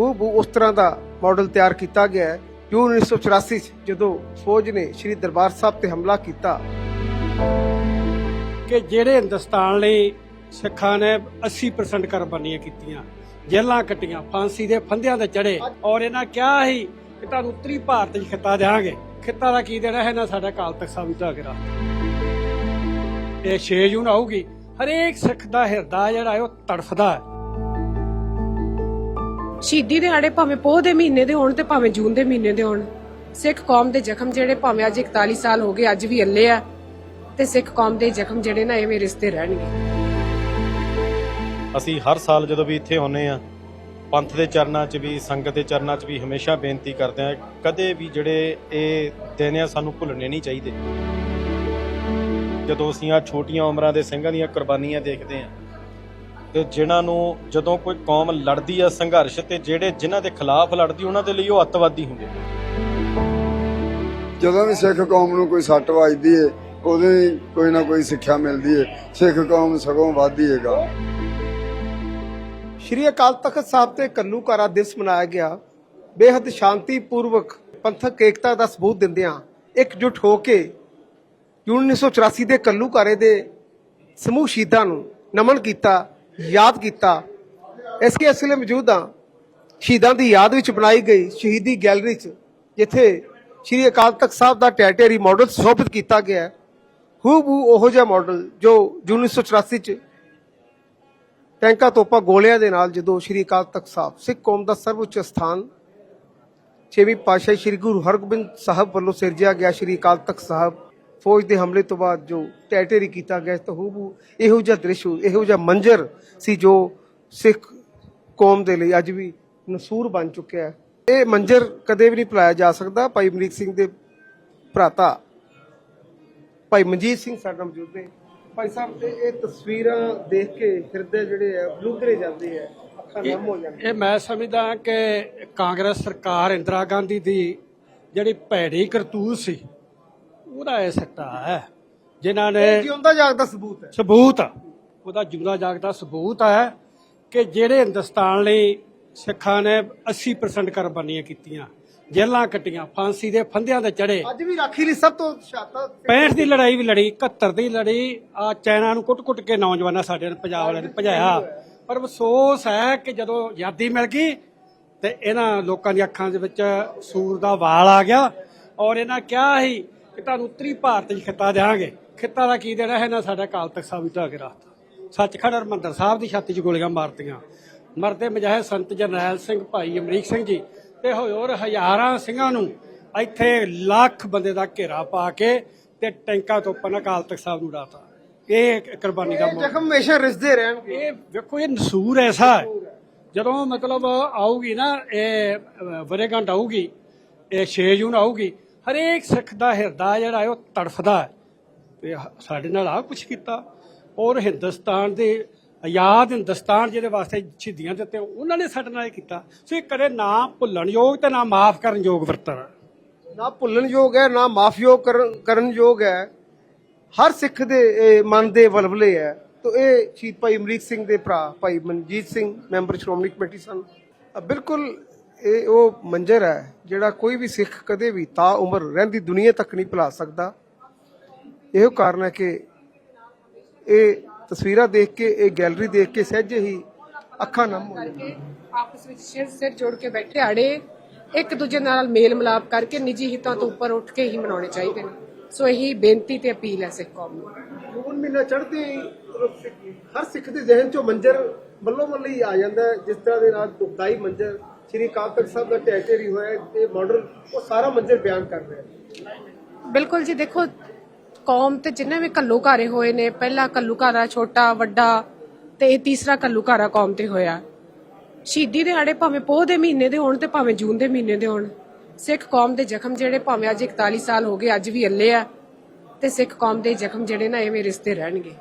ਹੂਬਹੂ ਉਸ ਤਰ੍ਹਾਂ ਦਾ ਮਾਡਲ ਤਿਆਰ ਕੀਤਾ ਗਿਆ ਹੈ ਜੋ 1984 ਚ ਜਦੋਂ ਫੌਜ ਨੇ ਸ੍ਰੀ ਦਰਬਾਰ ਸਾਹਿਬ ਤੇ ਹਮਲਾ ਕੀਤਾ। ਕਿ ਜਿਹੜੇ ਹਿੰਦੁਸਤਾਨ ਲਈ ਸਿੱਖਾਂ ਨੇ 80% ਕੁਰਬਾਨੀਆਂ ਕੀਤੀਆਂ ਜੇਲਾਂ ਕੱਟੀਆਂ, ਫਾਂਸੀ ਦੇ ਫੰਦਿਆਂ ਤੇ ਚੜੇ ਔਰ ਇਹਨਾਂ ਕਿਹਾ ਸੀ ਕਿ ਤੁਹਾਨੂੰ ਉੱਤਰੀ ਭਾਰਤ 'ਚ ਖਿੱਤਾ ਦੇਵਾਂਗੇ ਖਿੱਤਾ ਦਾ ਕੀ ਦੇਣਾ ਹੈ? ਨਾ ਸਾਡਾ ਕਾਲ ਤੱਕ ਸਾਹਿਬ ਦਾ ਕੇ ਇਹ 6 ਜੂਨ ਆਊਗੀ। ਹਰੇਕ ਸਿੱਖ ਦਾ ਹਿਰਦਾ ਜਿਹੜਾ ਹੈ ਉਹ ਤੜਫਦਾ ਹੈ। ਸ਼ਹੀਦੀ ਦਿਹਾੜੇ ਭਾਵੇਂ ਪੋਹ ਦੇ ਮਹੀਨੇ ਦੇ ਹੋਣ ਤੇ ਭਾਵੇਂ ਜੂਨ ਦੇ ਮਹੀਨੇ ਦੇ ਹੋਣ, ਸਿੱਖ ਕੌਮ ਦੇ ਜ਼ਖਮ ਜਿਹੜੇ ਭਾਵੇਂ ਅੱਜ 41 ਸਾਲ ਹੋ ਗਏ, ਅੱਜ ਵੀ ਅੱਲੇ ਆ ਤੇ ਸਿੱਖ ਕੌਮ ਦੇ ਜ਼ਖਮ ਜਿਹੜੇ ਨਾ ਐਵੇਂ ਰਿਸ਼ਤੇ ਰਹਿਣਗੇ। ਅਸੀਂ ਹਰ ਸਾਲ ਜਦੋਂ ਵੀ ਇੱਥੇ ਆਉਂਦੇ ਆ ਪੰਥ ਦੇ ਚਰਨਾਂ 'ਚ ਵੀ, ਸੰਗਤ ਦੇ ਚਰਨਾਂ 'ਚ ਵੀ ਹਮੇਸ਼ਾ ਬੇਨਤੀ ਕਰਦੇ ਆ ਕਦੇ ਵੀ ਜਿਹੜੇ ਇਹ ਦਿਨ ਆ ਸਾਨੂੰ ਭੁੱਲਣੇ ਨਹੀਂ ਚਾਹੀਦੇ। ਜਦੋਂ ਅਸੀਂ ਆ ਛੋਟੀਆਂ ਉਮਰਾਂ ਦੇ ਸਿੰਘਾਂ ਦੀਆਂ ਕੁਰਬਾਨੀਆਂ ਦੇਖਦੇ ਆ ਤੇ ਜਿਨ੍ਹਾਂ ਨੂੰ ਜਦੋਂ ਕੋਈ ਕੌਮ ਲੜਦੀ ਆ ਸੰਘਰਸ਼ ਤੇ ਜਿਹੜੇ ਜਿਨ੍ਹਾਂ ਦੇ ਖਿਲਾਫ ਲੜਦੀ ਉਹਨਾਂ ਦੇ ਲਈ ਉਹ ਅੱਤਵਾਦੀ ਹੁੰਦੇ। ਜਦੋਂ ਵੀ ਸਿੱਖ ਕੌਮ ਨੂੰ ਕੋਈ ਸੱਟ ਵੱਜਦੀ ਏ ਹੀ ਕੋਈ ਨਾ ਕੋਈ ਸਿੱਖਿਆ ਮਿਲਦੀ ਏ। ਸਿੱਖ ਕੌਮ ਸਗੋਂ ਵੱਧਦੀ ਏਗਾ ਸ਼੍ਰੀ ਅਕਾਲ ਤਖਤ ਸਾਹਿਬ ਤੇ ਕੱਲੂਕਾਰਾ ਦਿਵਸ ਮਨਾਇਆ ਗਿਆ। ਬੇਹੱਦ ਸ਼ਾਂਤੀਪੂਰਵਕ ਪੰਥਕ ਏਕਤਾ ਦਾ ਸਬੂਤ ਦਿੰਦਿਆਂ ਇਕਜੁੱਟ ਹੋ ਕੇ ਜੂਨ 1984 ਦੇ ਕੱਲੂਕਾਰੇ ਦੇ ਸਮੂਹ ਸ਼ਹੀਦਾਂ ਨੂੰ ਨਮਨ ਕੀਤਾ ਯਾਦ ਕੀਤਾ। ਇਸ ਕੇ ਅਸਲੇ ਮੌਜੂਦ ਹਾਂ। ਸ਼ਹੀਦਾਂ ਦੀ ਯਾਦ ਵਿੱਚ ਬਣਾਈ ਗਈ ਸ਼ਹੀਦੀ ਗੈਲਰੀ 'ਚ, ਜਿੱਥੇ ਸ਼੍ਰੀ ਅਕਾਲ ਤਖਤ ਸਾਹਿਬ ਦਾ ਟੈਟੇਰੀ ਮਾਡਲ ਸਥਾਪਿਤ ਕੀਤਾ ਗਿਆ ਹੈ। ਹੂਬਹੂ ਉਹੋ ਜਿਹਾ ਮਾਡਲ ਜੋ ਜੂਨ 1984 'ਚ ਟੈਂਕਾ ਤੋਪਾ ਗੋਲਿਆਂ ਦੇ ਨਾਲ ਜਦੋਂ ਸ਼੍ਰੀ ਅਕਾਲ ਤਖਤ ਸਾਹਿਬ ਸਿੱਖ ਕੌਮ ਦਾ ਸਰਵਉੱਚ ਸਥਾਨ, ਛੇਵੀਂ ਪਾਤਸ਼ਾਹ ਸ਼੍ਰੀ ਗੁਰੂ ਹਰਗੋਬਿੰਦ ਸਾਹਿਬ ਵੱਲੋਂ ਸਿਰਜਿਆ ਗਿਆ ਸ਼੍ਰੀ ਅਕਾਲ ਤਖਤ ਸਾਹਿਬ ਫੌਜ ਦੇ ਹਮਲੇ ਤੋਂ ਬਾਅਦ ਜੋ ਟੈਟੇਰੀ ਕੀਤਾ ਗਿਆ ਤਾਂ ਹੂਬਹੂ ਇਹੋ ਜਿਹਾ ਦ੍ਰਿਸ਼ ਇਹੋ ਜਿਹਾ ਮੰਜ਼ਰ ਸੀ ਜੋ ਸਿੱਖ ਕੌਮ ਦੇ ਲਈ ਅੱਜ ਵੀ ਨਸੂਰ ਬਣ ਚੁੱਕਿਆ ਹੈ। ਇਹ ਮੰਜ਼ਰ ਕਦੇ ਵੀ ਨਹੀਂ ਭੁਲਾਇਆ ਜਾ ਸਕਦਾ। ਭਾਈ ਅਮਰੀਕ ਸਿੰਘ ਦੇ ਭਰਾਤਾ ਭਾਈ ਮਨਜੀਤ ਸਿੰਘ ਸਾਡੇ ਨਾਲ ਮੌਜੂਦ ਨੇ। ਭਾਈ ਸਾਹਿਬ ਇਹ ਇਹ ਤਸਵੀਰਾਂ ਦੇਖ ਕੇ ਹਿਰਦੇ ਜਿਹੜੇ ਆ ਬਲੂਦਰੇ ਜਾਂਦੇ ਆ ਅੱਖਾਂ ਨਮ ਹੋ ਜਾਂਦੀਆਂ ਇਹ ਮੈਂ ਸਮਝਦਾ ਕਿ ਕਾਂਗਰਸ ਸਰਕਾਰ ਇੰਦਰਾ ਗਾਂਧੀ ਦੀ ਜਿਹੜੀ ਭੈੜੀ ਕਰਤੂਤ ਸੀ ਉਹਦਾ ਇਹ ਸੱਟਾ ਹੈ। ਜਿਨ੍ਹਾਂ ਨੇ ਜਿਉਂਦਾ ਜਾਗਦਾ ਸਬੂਤ ਹੈ। ਸਬੂਤ। ਉਹਦਾ ਜੁਦਾ ਜਾਗਦਾ ਸਬੂਤ ਹੈ ਕਿ ਜਿਹੜੇ ਹਿੰਦੁਸਤਾਨ ਲਈ ਸਿੱਖਾਂ ਨੇ 80% ਕੁਰਬਾਨੀਆਂ ਕੀਤੀਆਂ ਜੇਲਾਂ ਕੱਟੀਆਂ ਫਾਂਸੀ ਦੇ ਫੰਦਿਆਂ ਤੇ ਚੜੇ ਅੱਜ ਵੀ ਰਾਖੀ ਲਈ ਸਭ ਤੋਂ ਸ਼ਾਤਾ 65 ਦੀ ਲੜਾਈ ਵੀ ਲੜੀ 71 ਦੀ ਲੜੀ। ਆ ਚਾਈਨਾ ਨੂੰ ਕੁੱਟ-ਕੁੱਟ ਕੇ ਨੌਜਵਾਨਾਂ ਸਾਡੇ ਨੇ ਪੰਜਾਬ ਵਾਲਿਆਂ ਨੇ ਭਜਾਇਆ। ਪਰ ਅਫਸੋਸ ਹੈ ਕਿ ਜਦੋਂ ਆਜ਼ਾਦੀ ਮਿਲ ਗਈ ਤੇ ਇਹਨਾਂ ਲੋਕਾਂ ਦੀਆਂ ਅੱਖਾਂ ਦੇ ਵਿੱਚ ਸੂਰ ਦਾ ਵਾਲ ਆ ਗਿਆ ਔਰ ਇਹਨਾਂ ਕਿਹਾ ਸੀ ਕਿ ਤੁਹਾਨੂੰ ਉੱਤਰੀ ਭਾਰਤ 'ਚ ਖਿੱਤਾ ਦੇਵਾਂਗੇ ਖਿੱਤਾ ਦਾ ਕੀ ਦੇਣਾ ਹੈ ਨਾ ਸਾਡਾ ਕਾਲ ਤੱਕ ਸਾਹਿਬ ਢਾਹ ਕੇ ਰੱਖਤਾ ਸੱਚਖੰਡ ਹਰਿਮੰਦਰ ਸਾਹਿਬ ਦੀ ਛਾਤੀ 'ਚ ਗੋਲੀਆਂ ਮਾਰਤੀਆਂ। ਮਰਦੇ ਮਜਾਹੇ ਸੰਤ ਜਰਨੈਲ ਸਿੰਘ ਭਾਈ ਅਮਰੀਕ ਸਿੰਘ ਜੀ ਤੇ ਹੋਰ ਹਜ਼ਾਰਾਂ ਸਿੰਘਾਂ ਨੂੰ ਇੱਥੇ ਲੱਖ ਬੰਦੇ ਦਾ ਘੇਰਾ ਪਾ ਕੇ ਤੇ ਟੈਂਕਾਂ ਤੋਂ ਪਨ ਅਕਾਲ ਤਖਤ ਸਾਹਿਬ ਨੂੰ ਉਡਾਤਾ। ਇਹ ਕੁਰਬਾਨੀ ਦਾ ਮੌਕਾ। ਜ਼ਖਮ ਹਮੇਸ਼ਾ ਰਿਸਦੇ ਰਹਿਣਗੇ। ਇਹ ਵੇਖੋ ਇਹ ਨਸੂਰ ਐਸਾ। ਹੈ ਜਦੋਂ ਮਤਲਬ ਆਊਗੀ ਨਾ ਇਹ ਵਰੇਗੰਢ ਆਊਗੀ ਇਹ 6 ਜੂਨ ਆਊਗੀ ਹਰੇਕ ਸਿੱਖ ਦਾ ਹਿਰਦਾ ਜਿਹੜਾ ਹੈ ਉਹ ਤੜਫਦਾ ਹੈ। ਤੇ ਸਾਡੇ ਨਾਲ ਆ ਕੁਝ ਕੀਤਾ। ਔਰ ਹਿੰਦੁਸਤਾਨ ਦੇ ਆਜ਼ਾਦ ਹਿੰਦੁਸਤਾਨ ਜਿਹਦੇ ਵਾਸਤੇ ਸ਼ਹੀਦੀਆਂ ਦਿੱਤੇ ਉਹਨਾਂ ਨੇ ਸਾਡੇ ਨਾਲ ਇਹ ਕੀਤਾ। ਸੋ ਇਹ ਕਦੇ ਨਾ ਭੁੱਲਣ ਯੋਗ ਤੇ ਨਾ ਮਾਫ ਕਰਨ ਯੋਗ ਵਰਤਣ। ਨਾ ਭੁੱਲਣ ਯੋਗ ਹੈ, ਨਾ ਮਾਫ਼ ਯੋਗ ਕਰਨ ਯੋਗ ਹੈ। ਹਰ ਸਿੱਖ ਦੇ ਮਨ ਦੇ ਵਲਵਲੇ ਹੈ। ਤੋ ਇਹ ਸ਼ਹੀਦ ਭਾਈ ਅਮਰੀਕ ਸਿੰਘ ਦੇ ਭਰਾ ਭਾਈ ਮਨਜੀਤ ਸਿੰਘ, ਮੈਂਬਰ ਸ਼੍ਰੋਮਣੀ ਕਮੇਟੀ ਸਨ। ਬਿਲਕੁਲ ਇਹ ਉਹ ਮੰਜ਼ਰ ਹੈ ਜਿਹੜਾ ਕੋਈ ਵੀ ਸਿੱਖ ਕਦੇ ਵੀ ਤਾਂ ਉਮਰ ਰਹਿੰਦੀ ਦੁਨੀਆ ਤੱਕ ਨਹੀਂ ਭੁਲਾ ਸਕਦਾ। ਇਹੋ ਕਾਰਨ ਹੈ ਕਿ ਇਹ ਤਸਵੀਰਾਂ ਦੇਖ ਕੇ ਇਹ ਗੈਲਰੀ ਦੇਖ ਕੇ ਸਹਿਜੇ ਹੀ ਅੱਖਾਂ ਨਮ ਹੋ ਜਾਂਦੀਆਂ ਆਪਸ ਵਿੱਚ ਸਿਰ ਸਿਰ ਜੋੜ ਕੇ ਬੈਠੇ ਆੜੇ ਇੱਕ ਦੂਜੇ ਨਾਲ ਮੇਲ ਮਿਲਾਪ ਕਰਕੇ ਨਿੱਜੀ ਹਿੱਤਾਂ ਤੋਂ ਉੱਪਰ ਉੱਠ ਕੇ ਹੀ ਮਨਾਉਣੇ ਚਾਹੀਦੇ ਨੇ। ਸੋ ਇਹੀ ਬੇਨਤੀ ਤੇ ਅਪੀਲ ਹੈ ਸਿੱਖ ਕੌਮ ਨੂੰ। ਜੂਨ ਮਹੀਨਾ ਚੜ੍ਹਦੇ ਹੀ ਹਰ ਸਿੱਖ ਦੇ ਜ਼ਿਹਨ ਚੋਂ ਮੰਜ਼ਰ ਬੱਲੀ ਹੀ ਆ ਜਾਂਦਾ ਜਿਸ ਤਰ੍ਹਾਂ ਦੇ ਨਾਲ ਦੁਖਦਾਈ ਮੰਜ਼ਰ ਸ੍ਰੀ ਅਕਾਲ ਤਖਤ ਸਾਹਿਬ ਦਾ ਟੈਟੇਰੀ ਹੋਇਆ ਹੈ, ਮਾਡਲ ਉਹ ਸਾਰਾ ਮੰਜ਼ਰ ਬਿਆਨ ਕਰ ਰਿਹਾ ਬਿਲਕੁਲ ਜੀ ਦੇਖੋ ਕੌਮ ਤੇ ਜਿੰਨੇ ਵੀ ਕੱਲੂਕਾਰੇ ਹੋਏ ਨੇ ਪਹਿਲਾ ਕੱਲੂਕਾਰਾ ਛੋਟਾ ਵੱਡਾ ਤੇ ਇਹ ਤੀਸਰਾ ਕੱਲੂਕਾਰਾ ਕੌਮ ਤੇ ਹੋਇਆ। ਸ਼ਹੀਦੀ ਦਿਹਾੜੇ ਭਾਵੇਂ ਪੋਹ ਦੇ ਮਹੀਨੇ ਦੇ ਹੋਣ ਤੇ ਭਾਵੇਂ ਜੂਨ ਦੇ ਮਹੀਨੇ ਦੇ ਹੋਣ ਸਿੱਖ ਕੌਮ ਦੇ ਜ਼ਖਮ ਜਿਹੜੇ ਭਾਵੇਂ ਅੱਜ 41 ਸਾਲ ਹੋ ਗਏ ਅੱਜ ਵੀ ਅੱਲੇ ਆ ਤੇ ਸਿੱਖ ਕੌਮ ਦੇ ਜ਼ਖਮ ਜਿਹੜੇ ਨਾ ਐਵੇਂ ਰਿਸ਼ਤੇ ਰਹਿਣਗੇ।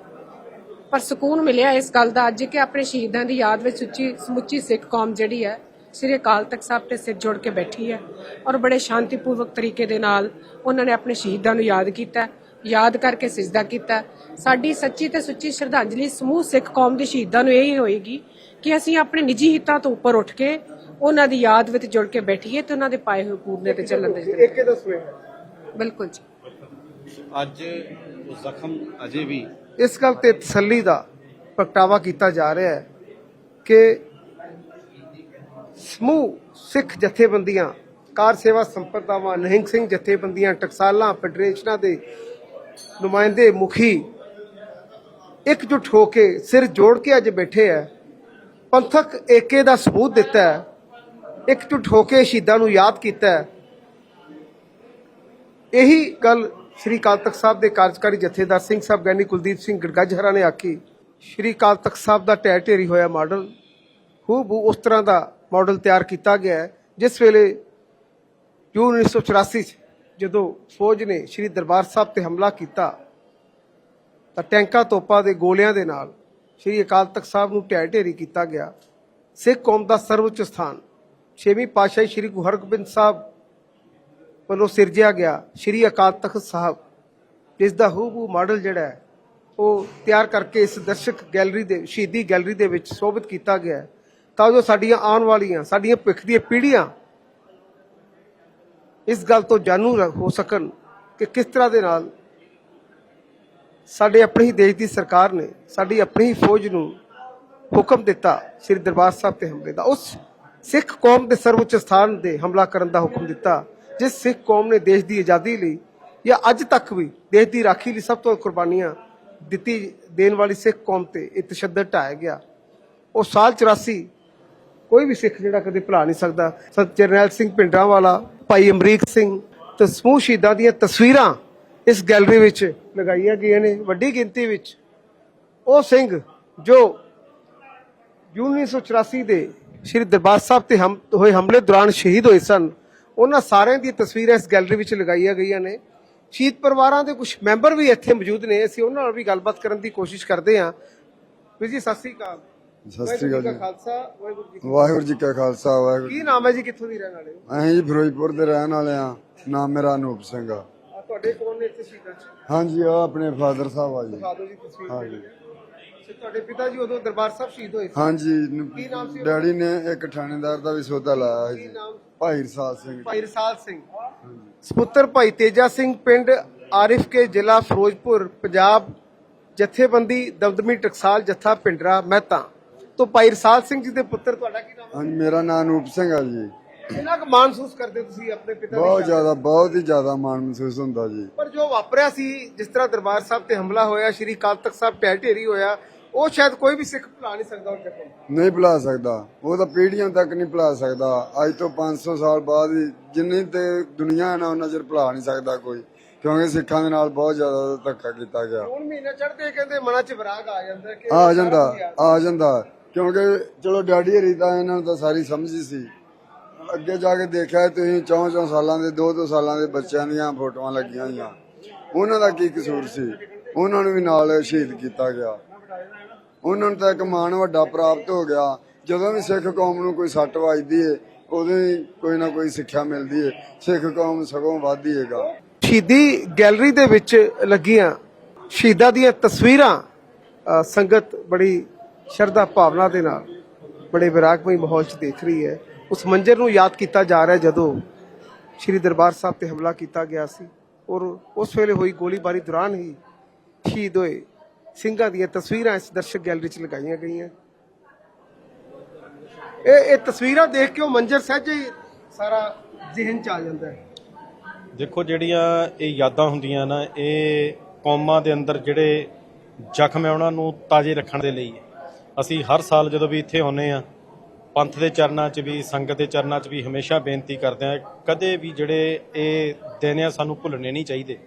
ਪਰ ਸਕੂਨ ਮਿਲਿਆ ਇਸ ਗੱਲ ਦਾ ਅੱਜ ਕਿ ਆਪਣੇ ਸ਼ਹੀਦਾਂ ਦੀ ਯਾਦ ਵਿੱਚ ਸੁੱਚੀ ਸਮੁੱਚੀ ਸਿੱਖ ਕੌਮ ਜਿਹੜੀ ਹੈ ਸ੍ਰੀ ਅਕਾਲ ਤਖਤ ਸਾਹਿਬ ਤੇ ਸਿਰ ਜੋੜ ਕੇ ਬੈਠੀ ਹੈ ਔਰ ਬੜੇ ਸ਼ਾਂਤੀਪੂਰਵਕ ਤਰੀਕੇ ਦੇ ਨਾਲ ਉਹਨਾਂ ਨੇ ਆਪਣੇ ਸ਼ਹੀਦਾਂ ਨੂੰ ਯਾਦ ਕੀਤਾ ਯਾਦ ਕਰਕੇ ਸਿਜਦਾ ਕੀਤਾ। ਸਾਡੀ ਸੱਚੀ ਤੇ ਸੁੱਚੀ ਸ਼ਰਧਾਂਜਲੀ ਸਮੂਹ ਸਿੱਖ ਕੌਮ ਦੇ ਸ਼ਹੀਦਾਂ ਨੂੰ ਇਹ ਹੋਏਗੀ ਕਿ ਅਸੀਂ ਆਪਣੇ ਨਿੱਜੀ ਹਿੱਤਾਂ ਤੋਂ ਉੱਪਰ ਉੱਠ ਕੇ ਉਹਨਾਂ ਦੀ ਯਾਦ ਵਿੱਚ ਜੁੜ ਕੇ ਬੈਠੀਏ ਤੇ ਉਹਨਾਂ ਦੇ ਪਾਏ ਹੋਏ ਪੂਰਨੇ ਤੇ ਚੱਲਣ ਦੇ ਬਿਲਕੁਲ ਜੀ। ਅੱਜ ਉਹ ਜ਼ਖਮ ਅਜੇ ਵੀ ਇਸ ਗੱਲ ਤੇ ਤਸੱਲੀ ਦਾ ਪ੍ਰਗਟਾਵਾ ਕੀਤਾ ਜਾ ਰਿਹਾ ਹੈ ਕਿ ਸਮੂਹ ਸਿੱਖ ਜਥੇਬੰਦੀਆਂ, ਕਾਰ ਸੇਵਾ ਸੰਪਰਦਾਵਾਂ, ਨਹਿੰਗ ਸਿੰਘ ਜਥੇਬੰਦੀਆਂ, ਟਕਸਾਲਾਂ, ਫੈਡਰੇਸ਼ਨਾਂ ਦੇ ਨੁਮਾਇੰਦੇ ਮੁਖੀ ਇਕਜੁੱਟ ਹੋ ਕੇ ਸਿਰ ਜੋੜ ਕੇ ਅੱਜ ਬੈਠੇ ਹੈ ਪੰਥਕ ਏਕੇ ਦਾ ਸਬੂਤ ਦਿੱਤਾ ਹੈ ਇਕਜੁੱਟ ਹੋ ਕੇ ਸ਼ਹੀਦਾਂ ਨੂੰ ਯਾਦ ਕੀਤਾ ਹੈ ਇਹੀ ਗੱਲ ਸ਼੍ਰੀ ਕਾਲ ਤਖਤ ਸਾਹਿਬ ਦੇ ਕਾਰਜਕਾਰੀ ਜਥੇਦਾਰ ਸਿੰਘ ਸਾਹਿਬ ਗਿਆਨੀ ਕੁਲਦੀਪ ਸਿੰਘ ਗੜਗੱਜਹਰਾ ਨੇ ਆਖੀ। ਸ਼੍ਰੀ ਕਾਲ ਤਖਤ ਸਾਹਿਬ ਦਾ ਢਹਿ ਢੇਰੀ ਹੋਇਆ ਮਾਡਲ। ਹੂਬਹੂ ਉਸ ਤਰ੍ਹਾਂ ਦਾ ਮਾਡਲ ਤਿਆਰ ਕੀਤਾ ਗਿਆ ਹੈ, ਜਿਸ ਵੇਲੇ ਜੂਨ 1984 ਚ ਜਦੋਂ ਫੌਜ ਨੇ ਸ਼੍ਰੀ ਦਰਬਾਰ ਸਾਹਿਬ ਤੇ ਹਮਲਾ ਕੀਤਾ, ਤਾਂ ਟੈਂਕਾਂ ਤੋਪਾਂ ਦੇ ਗੋਲਿਆਂ ਦੇ ਨਾਲ ਸ਼੍ਰੀ ਅਕਾਲ ਤਖਤ ਸਾਹਿਬ ਨੂੰ ਢਹਿ ਢੇਰੀ ਕੀਤਾ ਗਿਆ। ਸਿੱਖ ਕੌਮ ਦਾ ਸਰਵਉੱਚ ਸਥਾਨ, ਛੇਵੀਂ ਪਾਤਸ਼ਾਹੀ ਸ਼੍ਰੀ ਗੁਰੂ ਹਰਗੋਬਿੰਦ ਸਾਹਿਬ ਵੱਲੋਂ ਸਿਰਜਿਆ ਗਿਆ ਸ਼੍ਰੀ ਅਕਾਲ ਤਖਤ ਸਾਹਿਬ, ਜਿਸ ਦਾ ਹੂਬਹੂ ਮਾਡਲ ਜਿਹੜਾ ਹੈ, ਉਹ ਤਿਆਰ ਕਰਕੇ ਇਸ ਦਰਸ਼ਕ ਗੈਲਰੀ ਦੇ, ਸ਼ਹੀਦੀ ਗੈਲਰੀ ਦੇ ਵਿੱਚ ਸੋਭਿਤ ਕੀਤਾ ਗਿਆ ਹੈ। ਤਾਂ ਜੋ ਸਾਡੀਆਂ ਆਉਣ ਵਾਲੀਆਂ, ਸਾਡੀਆਂ ਭਵਿੱਖ ਦੀਆਂ ਪੀੜ੍ਹੀਆਂ ਇਸ ਗੱਲ ਤੋਂ ਜਾਣੂ ਹੋ ਸਕਣ ਕਿ ਕਿਸ ਤਰ੍ਹਾਂ ਦੇ ਨਾਲ ਸਾਡੇ ਆਪਣੇ ਹੀ ਦੇਸ਼ ਦੀ ਸਰਕਾਰ ਨੇ ਸਾਡੀ ਆਪਣੀ ਹੀ ਫੌਜ ਨੂੰ ਹੁਕਮ ਦਿੱਤਾ ਸ੍ਰੀ ਦਰਬਾਰ ਸਾਹਿਬ ਤੇ ਹਮਲੇ ਦਾ। ਉਸ ਸਿੱਖ ਕੌਮ ਦੇ ਸਰਵਉੱਚ ਸਥਾਨ ਤੇ ਹਮਲਾ ਕਰਨ ਦਾ ਹੁਕਮ ਦਿੱਤਾ, ਜਿਸ ਸਿੱਖ ਕੌਮ ਨੇ ਦੇਸ਼ ਦੀ ਆਜ਼ਾਦੀ ਲਈ ਜਾਂ ਅੱਜ ਤੱਕ ਵੀ ਦੇਸ਼ ਦੀ ਰਾਖੀ ਲਈ ਸਭ ਤੋਂ ਕੁਰਬਾਨੀਆਂ ਦਿੱਤੀ ਦੇਣ ਵਾਲੀ ਸਿੱਖ ਕੌਮ ਤੇ ਇਹ ਤਸ਼ੱਦਦ ਢਾਇਆ ਗਿਆ। ਉਹ ਸਾਲ 84 ਕੋਈ ਵੀ ਸਿੱਖ ਜਿਹੜਾ ਕਦੇ ਭੁਲਾ ਨਹੀਂ ਸਕਦਾ। ਸੰਤ ਜਰਨੈਲ ਸਿੰਘ ਭਿੰਡਰਾਂਵਾਲਾ, ਭਾਈ ਅਮਰੀਕ ਸਿੰਘ ਤੇ ਸਮੂਹ ਸ਼ਹੀਦਾਂ ਦੀਆਂ ਤਸਵੀਰਾਂ ਇਸ ਗੈਲਰੀ ਵਿੱਚ ਲਗਾਈਆਂ ਗਈਆਂ ਨੇ ਵੱਡੀ ਗਿਣਤੀ ਵਿੱਚ। ਉਹ ਸਿੰਘ ਜੋ ਜੂਨ 1984 ਦੇ ਸ਼੍ਰੀ ਦਰਬਾਰ ਸਾਹਿਬ ਤੇ ਹਮ, ਹੋਏ ਹਮਲੇ ਦੌਰਾਨ ਸ਼ਹੀਦ ਹੋਏ ਸਨ। ਉਹਨਾਂ ਸਾਰਿਆਂ ਦੀ ਤਸਵੀਰਾਂ ਇਸ ਗੈਲਰੀ ਵਿੱਚ ਲਗਾਈਆਂ ਗਈਆਂ ਨੇ। ਸ਼ਹੀਦ ਪਰਿਵਾਰਾਂ ਦੇ ਕੁਝ ਮੈਂਬਰ ਵੀ ਇੱਥੇ ਮੌਜੂਦ ਨੇ। ਅਸੀਂ ਉਹਨਾਂ ਨਾਲ ਵੀ ਗੱਲਬਾਤ ਕਰਨ ਦੀ ਕੋਸ਼ਿਸ਼ ਕਰਦੇ ਹਾਂ। ਵੀਰ ਜੀ, ਸਤਿ ਸ੍ਰੀ ਅਕਾਲ। ਸਤਿ ਸ੍ਰੀ ਅਕਾਲ ਜੀ ਖਾਲਸਾ ਵਾਹਿਗੁਰੂ ਜੀ ਕੀ ਵਾਹਿਗੁਰੂ ਜੀ ਕਾ ਖਾਲਸਾ ਵਾਹਿਗੁਰੂ ਕੀ ਨਾਮ ਹੈ ਜੀ? ਕਿੱਥੋਂ ਦੀ ਰਹਿਣ ਵਾਲੇ ਹੋ? ਅਸੀਂ ਜੀ ਫਿਰੋਜ਼ਪੁਰ ਦੇ ਰਹਿਣ ਵਾਲੇ ਆ ਨਾਮ ਮੇਰਾ ਅਨੂਪ ਸਿੰਘ ਆ। ਤੁਹਾਡੇ ਕੋਲ ਨੇ ਇੱਥੇ ਸ਼ਹੀਦਾਂ ਚ? ਹਾਂਜੀ ਆ ਆਪਣੇ ਫਾਦਰ ਸਾਹਿਬ ਆ ਜੀ। ਤਸਵੀਰ ਹਾਂਜੀ। ਤੁਹਾਡੇ ਪਿਤਾ ਜੀ ਉਦੋਂ ਦਰਬਾਰ ਸਾਹਿਬ ਸ਼ਹੀਦ ਹੋਏ ਸੀ। ਹਾਂਜੀ ਡੈਡੀ ਨੇ ਇੱਕ ਥਾਣੇਦਾਰ ਦਾ ਵੀ ਸੌਦਾ ਲਾਇਆ ਸੀ ਭਾਈ ਰਸਾਲ ਸਿੰਘ ਭਾਈ ਰਸਾਲ ਸਿੰਘ। ਸਪੁੱਤਰ ਭਾਈ ਤੇਜਾ ਸਿੰਘ ਪਿੰਡ ਆਰਿਫ ਕੇ ਜ਼ਿਲ੍ਹਾ ਫਿਰੋਜ਼ਪੁਰ ਪੰਜਾਬ। ਜਥੇਬੰਦੀ ਦਮਦਮੀ ਟਕਸਾਲ ਜਥਾ ਪਿੰਡਰਾ ਮਹਿਤਾ। ਤੋਂ ਭਾਈ ਰਸਾਲ ਸਿੰਘ ਜੀ ਦੇ ਪੁੱਤਰ ਤੁਹਾਡਾ ਕੀ ਨਾਮ ਹਾਂਜੀ ਮੇਰਾ ਨਾਮ ਅਨੂਪ ਸਿੰਘ ਆ ਜੀ। ਹੈ ਕਿੰਨਾ ਕੁ ਮਾਣ ਮਹਿਸੂਸ ਕਰਦੇ ਤੁਸੀਂ ਆਪਣੇ ਪਿਤਾ ਦੀ ਬਹੁਤ? ਜ਼ਿਆਦਾ ਬਹੁਤ ਹੀ ਜ਼ਿਆਦਾ ਮਾਣ ਮਹਿਸੂਸ ਹੁੰਦਾ ਜੀ। ਪਰ ਜੋ ਵਾਪਰਿਆ ਸੀ ਜਿਸ ਤਰ੍ਹਾਂ ਦਰਬਾਰ ਸਾਹਿਬ ਤੇ ਹਮਲਾ ਹੋਇਆ ਸ਼੍ਰੀ ਅਕਾਲ ਤਖਤ ਸਾਹਿਬ ਢਹਿ ਢੇਰੀ ਹੋਇਆ ਉਹ ਸ਼ਾਇਦ ਕੋਈ ਵੀ ਸਿੱਖ ਭੁਲਾ ਨਹੀਂ ਸਕਦਾ ਉਹ ਜਖਮ ਨਹੀਂ ਭੁਲਾ ਸਕਦਾ। ਉਹ ਤਾਂ ਪੀੜ੍ਹੀਆਂ ਤੱਕ ਨਹੀਂ ਭੁਲਾ ਸਕਦਾ। ਅੱਜ ਤੋਂ 500 ਸਾਲ ਬਾਅਦ ਵੀ ਜਿੰਨੀ ਤੇ ਦੁਨੀਆ ਹੈ ਨਾ ਉਹਨਾਂ ਚਿਰ ਭੁਲਾ ਨਹੀਂ ਸਕਦਾ ਕੋਈ ਕਿਉਂਕਿ ਸਿੱਖਾਂ ਦੇ ਨਾਲ ਬਹੁਤ ਜ਼ਿਆਦਾ ਧੱਕਾ ਕੀਤਾ ਗਿਆ। ਹੁਣ ਮਹੀਨਾ ਚੜ੍ਹਦੇ ਕਹਿੰਦੇ ਮਨਾਂ 'ਚ ਵਿਰਾਗ ਆ ਜਾਂਦਾ ਕਿ ਆ ਜਾਂਦਾ ਆ ਜਾਂਦਾ। ਕਿਉਂਕਿ ਚਲੋ ਡੈਡੀ ਹਰੀ ਤਾਂ ਇਹਨਾਂ ਨੂੰ ਤਾਂ ਸਾਰੀ ਸਮਝ ਹੀ ਸੀ। ਅੱਗੇ ਜਾ ਕੇ ਦੇਖਿਆ ਤੁਸੀਂ ਚੌਂ ਚੌਂ ਸਾਲਾਂ ਦੇ, ਦੋ ਦੋ ਸਾਲਾਂ ਦੇ ਬੱਚਿਆਂ ਦੀਆਂ ਫੋਟੋਆਂ ਲੱਗੀਆਂ ਹੋਈਆਂ। ਉਹਨਾਂ ਦਾ ਕੀ ਕਸੂਰ ਸੀ? ਉਹਨਾਂ ਨੂੰ ਵੀ ਨਾਲ ਸ਼ਹੀਦ ਕੀਤਾ ਗਿਆ। ਉਹਨਾਂ ਨੂੰ ਤਾਂ ਇੱਕ ਮਾਣ ਵੱਡਾ ਪ੍ਰਾਪਤ ਹੋ ਗਿਆ। ਜਦੋਂ ਵੀ ਸਿੱਖ ਕੌਮ ਨੂੰ ਕੋਈ ਸੱਟ ਵੱਜਦੀ ਏ, ਉਦੋਂ ਹੀ ਕੋਈ ਨਾ ਕੋਈ ਸਿੱਖਿਆ ਮਿਲਦੀ ਏ। ਸਿੱਖ ਕੌਮ ਸਗੋਂ ਵੱਧਦੀ ਏਗਾ ਸ਼ਹੀਦੀ ਗੈਲਰੀ ਦੇ ਵਿੱਚ ਲੱਗੀਆਂ ਸ਼ਹੀਦਾਂ ਦੀਆਂ ਤਸਵੀਰਾਂ ਸੰਗਤ ਬੜੀ ਸ਼ਰਧਾ ਭਾਵਨਾ ਦੇ ਨਾਲ ਬੜੇ ਵਿਰਾਗਮਈ ਮਾਹੌਲ 'ਚ ਦੇਖ ਰਹੀ ਹੈ। ਉਸ ਮੰਜ਼ਰ ਨੂੰ ਯਾਦ ਕੀਤਾ ਜਾ ਰਿਹਾ ਜਦੋਂ ਸ਼੍ਰੀ ਦਰਬਾਰ ਸਾਹਿਬ ਤੇ ਹਮਲਾ ਕੀਤਾ ਗਿਆ ਸੀ ਔਰ ਉਸ ਵੇਲੇ ਹੋਈ ਗੋਲੀਬਾਰੀ ਦੌਰਾਨ ਹੀ ਸ਼ਹੀਦ ਹੋਏ ਸਿੰਘਾਂ ਦੀਆਂ ਤਸਵੀਰਾਂ ਇਸ ਦਰਸ਼ਕ ਗੈਲਰੀ 'ਚ ਲਗਾਈਆਂ ਗਈਆਂ। ਇਹ ਇਹ ਤਸਵੀਰਾਂ ਦੇਖ ਕੇ ਉਹ ਮੰਜ਼ਰ ਸਹਿਜੇ ਹੀ ਸਾਰਾ ਜ਼ਿਹਨ 'ਚ ਆ ਜਾਂਦਾ ਹੈ। ਦੇਖੋ ਜਿਹੜੀਆਂ ਇਹ ਯਾਦਾਂ ਹੁੰਦੀਆਂ ਨਾ, ਇਹ ਕੌਮਾਂ ਦੇ ਅੰਦਰ ਜਿਹੜੇ ਜ਼ਖਮ ਹੈ, ਉਹਨਾਂ ਨੂੰ ਤਾਜ਼ੇ ਰੱਖਣ ਦੇ ਲਈ ਹੈ। ਅਸੀਂ ਹਰ ਸਾਲ ਜਦੋਂ ਵੀ ਇੱਥੇ ਆਉਂਦੇ ਆ ਪੰਥ ਦੇ ਚਰਨਾਂ 'ਚ ਵੀ, ਸੰਗਤ ਦੇ ਚਰਨਾਂ 'ਚ ਵੀ ਹਮੇਸ਼ਾ ਬੇਨਤੀ ਕਰਦੇ ਆ ਕਦੇ ਵੀ ਜਿਹੜੇ ਇਹ ਦਿਨ ਆ ਸਾਨੂੰ ਭੁੱਲਣੇ ਨਹੀਂ ਚਾਹੀਦੇ।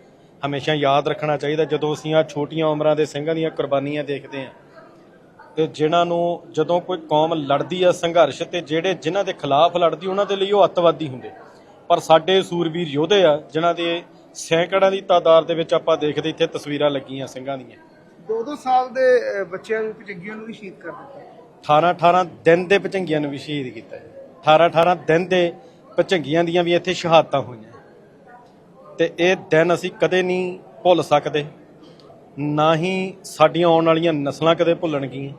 ਹਮੇਸ਼ਾ ਯਾਦ ਰੱਖਣਾ ਚਾਹੀਦਾ, ਜਦੋਂ ਅਸੀਂ ਆ ਛੋਟੀਆਂ ਉਮਰਾਂ ਦੇ ਸਿੰਘਾਂ ਦੀਆਂ ਕੁਰਬਾਨੀਆਂ ਦੇਖਦੇ ਆ ਤੇ ਜਿਨ੍ਹਾਂ ਨੂੰ ਜਦੋਂ ਕੋਈ ਕੌਮ ਲੜਦੀ ਆ ਸੰਘਰਸ਼, ਤੇ ਜਿਹੜੇ ਜਿਨ੍ਹਾਂ ਦੇ ਖਿਲਾਫ ਲੜਦੀ, ਉਹਨਾਂ ਦੇ ਲਈ ਉਹ ਅੱਤਵਾਦੀ ਹੁੰਦੇ। ਪਰ ਸਾਡੇ ਸੂਰਬੀਰ ਯੋਧੇ ਆ, ਜਿਨ੍ਹਾਂ ਦੇ ਸੈਂਕੜਾਂ ਦੀ ਤਾਦਾਦ ਦੇ ਵਿੱਚ ਆਪਾਂ ਦੇਖਦੇ ਇੱਥੇ ਤਸਵੀਰਾਂ ਲੱਗੀਆਂ ਸਿੰਘਾਂ ਦੀਆਂ। ਦੋ ਦੋ ਸਾਲ ਦੇ ਬੱਚਿਆਂ ਨੂੰ ਭਜੰਗੀਆਂ ਨੂੰ ਵੀ ਸ਼ਹੀਦ ਕਰ ਦਿੱਤਾ। 18 18 ਦਿਨ ਦੇ ਪਚੰਗੀਆਂ ਨੂੰ ਵੀ ਸ਼ਹੀਦ ਕੀਤਾ ਜੀ। 18 18 ਦਿਨ ਦੇ ਪਚੰਗੀਆਂ ਦੀਆਂ ਵੀ ਇੱਥੇ ਸ਼ਹਾਦਤਾਂ ਹੋਈਆਂ। ਤੇ ਇਹ ਦਿਨ ਅਸੀਂ ਕਦੇ ਨਹੀਂ ਭੁੱਲ ਸਕਦੇ। ਨਾ ਹੀ ਸਾਡੀਆਂ ਆਉਣ ਵਾਲੀਆਂ ਨਸਲਾਂ ਕਦੇ ਭੁੱਲਣਗੀਆਂ।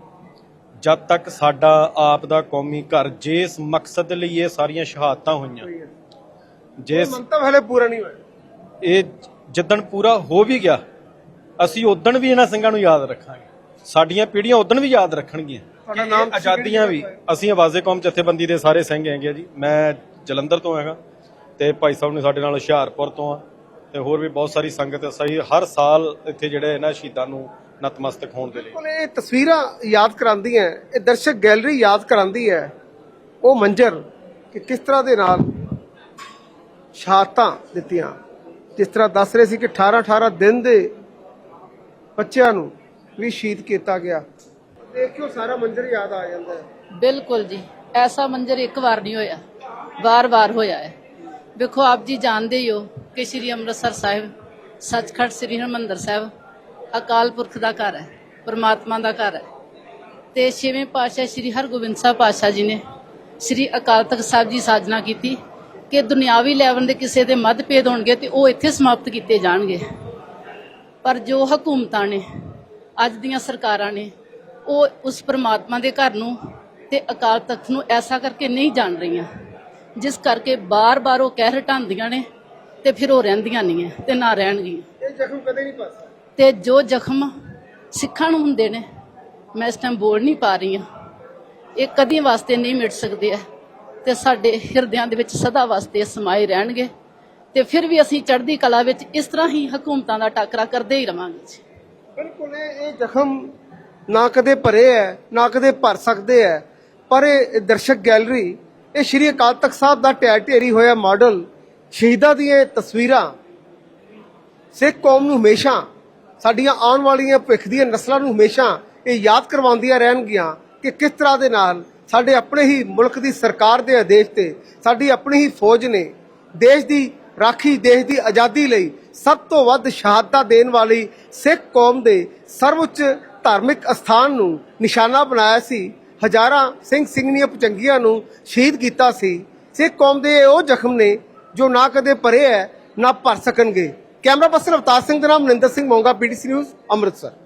ਜਦ ਤੱਕ ਸਾਡਾ ਆਪ ਦਾ ਕੌਮੀ ਘਰ ਜਿਸ ਮਕਸਦ ਲਈ ਇਹ ਸਾਰੀਆਂ ਸ਼ਹਾਦਤਾਂ ਹੋਈਆਂ ਜਿਸ ਮੰਤਵ ਹਲੇ ਪੂਰਾ ਨਹੀਂ ਹੋਇਆ। ਇਹ ਜਿੱਦਣ ਪੂਰਾ ਹੋ ਵੀ ਗਿਆ ਅਸੀਂ ਉਦਣ ਵੀ ਇਹਨਾਂ ਸਿੰਘਾਂ ਨੂੰ ਯਾਦ ਰੱਖਾਂਗੇ। ਸਾਡੀਆਂ ਪੀੜ੍ਹੀਆਂ ਉਦਣ ਵੀ ਯਾਦ ਰੱਖਣਗੀਆਂ। ਤੁਹਾਡਾ ਨਾਮ ਆਜ਼ਾਦੀਆਂ ਵੀ। ਅਸੀਂ ਆਵਾਜ਼ੇ ਕੌਮ ਜਥੇਬੰਦੀ ਦੇ ਸਾਰੇ ਸਿੰਘ ਹੈਗੇ ਆ ਜੀ। ਮੈਂ ਜਲੰਧਰ ਤੋਂ ਹੈਗਾ ਤੇ ਭਾਈ ਸਾਹਿਬ ਨੇ ਸਾਡੇ ਨਾਲ ਹੁਸ਼ਿਆਰਪੁਰ ਤੋਂ ਆ ਤੇ ਹੋਰ ਵੀ ਬਹੁਤ ਸਾਰੀ ਸੰਗਤ ਸਹੀ ਹਰ ਸਾਲ ਇੱਥੇ ਜਿਹੜੇ ਇਹਨਾਂ ਸ਼ਹੀਦਾਂ ਨੂੰ ਨਤਮਸਤਕ ਹੋਣ ਦੇ ਲਈ। ਬਿਲਕੁਲ ਇਹ ਤਸਵੀਰਾਂ ਯਾਦ ਕਰਾਉਂਦੀਆਂ ਇਹ ਦਰਸ਼ਕ ਗੈਲਰੀ ਯਾਦ ਕਰਾਉਂਦੀ ਹੈ ਉਹ ਮੰਜ਼ਰ ਕਿ ਕਿਸ ਤਰ੍ਹਾਂ ਦੇ ਨਾਲ ਸ਼ਹਾਦਤਾਂ ਦਿੱਤੀਆਂ। ਜਿਸ ਤਰ੍ਹਾਂ ਦੱਸ ਰਹੇ ਸੀ ਕਿ 18 18 ਦਿਨ ਦੇ ਬੱਚਿਆਂ ਨੂੰ ਵੀ ਸ਼ਹੀਦ ਕੀਤਾ ਗਿਆ। ਦੇਖਿਓ, ਸਾਰਾ ਮੰਜ਼ਰ ਯਾਦ ਆ ਜਾਂਦਾ ਹੈ। ਬਿਲਕੁਲ ਜੀ। ਐਸਾ ਮੰਜ਼ਰ ਇੱਕ ਵਾਰ ਨਹੀਂ ਹੋਇਆ। ਵਾਰ-ਵਾਰ ਹੋਇਆ ਹੈ। ਵੇਖੋ, ਆਪ ਜੀ ਜਾਣਦੇ ਹੀ ਹੋ ਕਿ ਸ੍ਰੀ ਅੰਮ੍ਰਿਤਸਰ ਸਾਹਿਬ, ਸੱਚਖੰਡ ਸ੍ਰੀ ਹਰਿਮੰਦਰ ਸਾਹਿਬ ਅਕਾਲ ਪੁਰਖ ਦਾ ਘਰ ਹੈ, ਪਰਮਾਤਮਾ ਦਾ ਘਰ ਹੈ। ਤੇ ਛੇਵੇਂ ਪਾਤਸ਼ਾਹ ਸ੍ਰੀ ਹਰਗੋਬਿੰਦ ਸਾਹਿਬ ਪਾਤਸ਼ਾਹ ਜੀ ਨੇ ਸ੍ਰੀ ਅਕਾਲ ਤਖਤ ਸਾਹਿਬ ਜੀ ਸਾਜਨਾ ਕੀਤੀ ਕਿ ਦੁਨਿਆਵੀ ਲੈਵਲ ਦੇ ਕਿਸੇ ਦੇ ਮਤਭੇਦ ਹੋਣਗੇ ਤੇ ਉਹ ਇੱਥੇ ਸਮਾਪਤ ਕੀਤੇ ਜਾਣਗੇ। ਪਰ ਜੋ ਹਕੂਮਤਾਂ ਨੇ ਅੱਜ ਦੀਆਂ ਸਰਕਾਰਾਂ ਨੇ ਉਹ ਉਸ ਪ੍ਰਮਾਤਮਾ ਦੇ ਘਰ ਨੂੰ ਤੇ ਅਕਾਲ ਤਖਤ ਨੂੰ ਐਸਾ ਕਰਕੇ ਨਹੀਂ ਜਾਣ ਰਹੀਆਂ ਜਿਸ ਕਰਕੇ ਬਾਰ-ਬਾਰ ਉਹ ਕਹਿ ਹਟਾਉਂਦੀਆਂ ਨੇ ਤੇ ਫਿਰ ਉਹ ਰਹਿੰਦੀਆਂ ਨਹੀਂ ਹੈ ਤੇ ਨਾ ਰਹਿਣਗੀਆਂ। ਇਹ ਜ਼ਖਮ ਕਦੇ ਨਹੀਂ ਪਸ ਤੇ ਜੋ ਜ਼ਖਮ ਸਿੱਖਾਂ ਨੂੰ ਹੁੰਦੇ ਨੇ ਮੈਂ ਇਸ ਟਾਈਮ ਬੋਲ ਨਹੀਂ ਪਾ ਰਹੀ ਹਾਂ। ਇਹ ਕਦੀ ਵਾਸਤੇ ਨਹੀਂ ਮਿਟ ਸਕਦੇ ਆ ਤੇ ਸਾਡੇ ਹਿਰਦਿਆਂ ਦੇ ਵਿੱਚ ਸਦਾ ਵਾਸਤੇ ਸਮਾਏ ਰਹਿਣਗੇ। ਤੇ ਫਿਰ ਵੀ ਅਸੀਂ ਚੜ੍ਹਦੀ ਕਲਾ ਵਿੱਚ ਇਸ ਤਰ੍ਹਾਂ ਹੀ ਹਕੂਮਤਾਂ ਦਾ ਟਾਕਰਾ ਕਰਦੇ ਹੀ ਰਵਾਂਗੇ ਜੀ। ਬਿਲਕੁਲ, ਇਹ ਜ਼ਖਮ ਨਾ ਕਦੇ ਭਰੇ ਹੈ ਨਾ ਕਦੇ ਭਰ ਸਕਦੇ ਹੈ ਪਰ ਇਹ ਦਰਸ਼ਕ ਗੈਲਰੀ, ਇਹ ਸ਼੍ਰੀ ਅਕਾਲ ਤਖਤ ਸਾਹਿਬ ਦਾ ਢਹਿ ਢੇਰੀ ਹੋਇਆ ਮਾਡਲ, ਸ਼ਹੀਦਾਂ ਦੀਆਂ ਤਸਵੀਰਾਂ, ਸਿੱਖ ਕੌਮ ਨੂੰ ਹਮੇਸ਼ਾ, ਸਾਡੀਆਂ ਆਉਣ ਵਾਲੀਆਂ ਭਵਿੱਖ ਦੀਆਂ ਨਸਲਾਂ ਨੂੰ ਹਮੇਸ਼ਾ ਇਹ ਯਾਦ ਕਰਵਾਉਂਦੀਆਂ ਰਹਿਣਗੀਆਂ ਕਿ ਕਿਸ ਤਰ੍ਹਾਂ ਦੇ ਨਾਲ ਸਾਡੇ ਆਪਣੇ ਹੀ ਮੁਲਕ ਦੀ ਸਰਕਾਰ ਦੇ ਆਦੇਸ਼ ਤੇ, ਸਾਡੀ ਆਪਣੀ ਹੀ ਫੌਜ ਨੇ ਦੇਸ਼ ਦੀ ਰਾਖੀ ਦੇਸ਼ ਦੀ ਆਜ਼ਾਦੀ ਲਈ ਸਭ ਤੋਂ ਵੱਧ ਸ਼ਹਾਦਤਾਂ ਦੇਣ ਵਾਲੀ ਸਿੱਖ ਕੌਮ ਦੇ ਸਰਵਉੱਚ ਧਾਰਮਿਕ ਅਸਥਾਨ ਨੂੰ ਨਿਸ਼ਾਨਾ ਬਣਾਇਆ ਸੀ। ਹਜ਼ਾਰਾਂ ਸਿੰਘ ਸਿੰਘਣੀਆਂ ਪਚੰਗੀਆਂ ਨੂੰ ਸ਼ਹੀਦ ਕੀਤਾ ਸੀ। ਸਿੱਖ ਕੌਮ ਦੇ ਉਹ ਜ਼ਖਮ ਨੇ ਜੋ ਨਾ ਕਦੇ ਭਰੇ ਹੈ, ਨਾ ਭਰ ਸਕਣਗੇ। ਕੈਮਰਾ ਪਰਸਨ ਅਵਤਾਰ ਸਿੰਘ ਦੇ ਨਾਮ ਮਨਿੰਦਰ ਸਿੰਘ ਮੋਂਗਾ ਪੀਟੀਸੀ ਨਿਊਜ਼ ਅੰਮ੍ਰਿਤਸਰ।